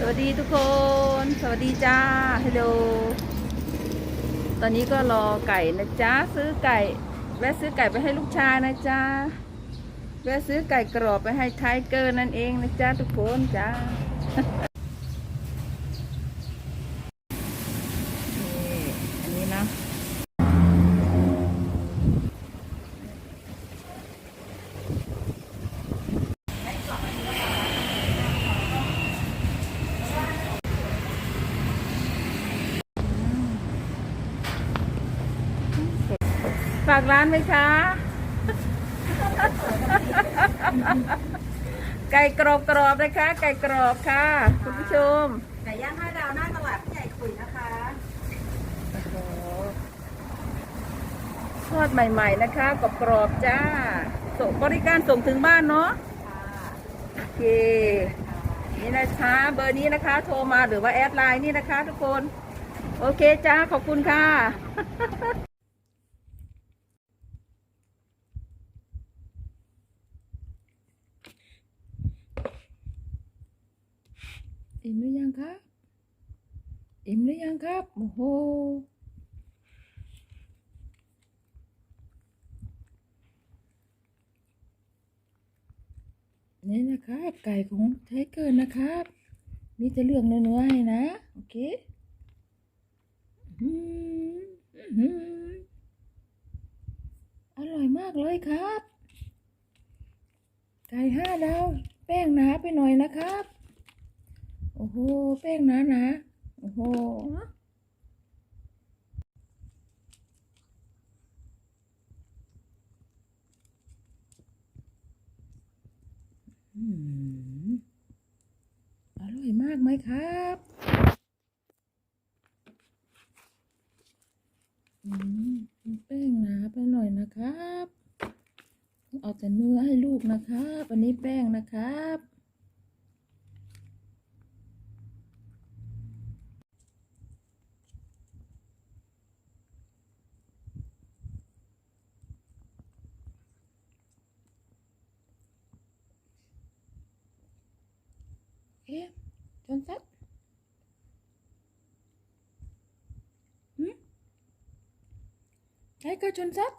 สวัสดีทุกคน สวัสดีจ้าฮัลโหลตอนนี้ก็รอไก่นะจ้าซื้อไก่ แวะซื้อไก่ไปให้ลูกชายนะจ้าแวะซื้อไก่กรอบไปให้ไทเกอร์นั่นเองนะจ้าทุกคนจ้า ฝากร้านไหมคะ ไก่กรอบกรอบๆนะคะ ไก่กรอบค่ะ คุณผู้ชม ไก่ย่างห้าดาวหน้าตลาดพี่ใหญ่ขุยนะคะโอ้โหทอดใหม่ ๆ นะคะกรอบกรอบๆจ้าส่งบริการส่งถึงบ้านเนาะโอเค นี่นะคะเบอร์นี้นะคะ โทรมาหรือว่าแอดไลน์นี่นะคะ ทุกคน โอเคจ้าขอบคุณค่ะ อิ่มหรือยังครับ อิ่มหรือยังครับ โอ้โห นี่นะครับ ไก่ของไทเกอร์นะครับ มีแต่เรื่องเนื้อให้นะ โอเคอื้อหืออร่อยมากเลยครับ ไก่ห้าดาว แป้งหนาไปหน่อยนะครับ โอ้โหแป้งนานาๆโอ้โหอร่อยมากไหมครับอืมแป้งหนาไปหน่อยนะครับ เอาแต่เนื้อให้ลูกนะครับ อันนี้แป้งนะครับ เอ๊ะจนสักหืมใช่ก็จนสัก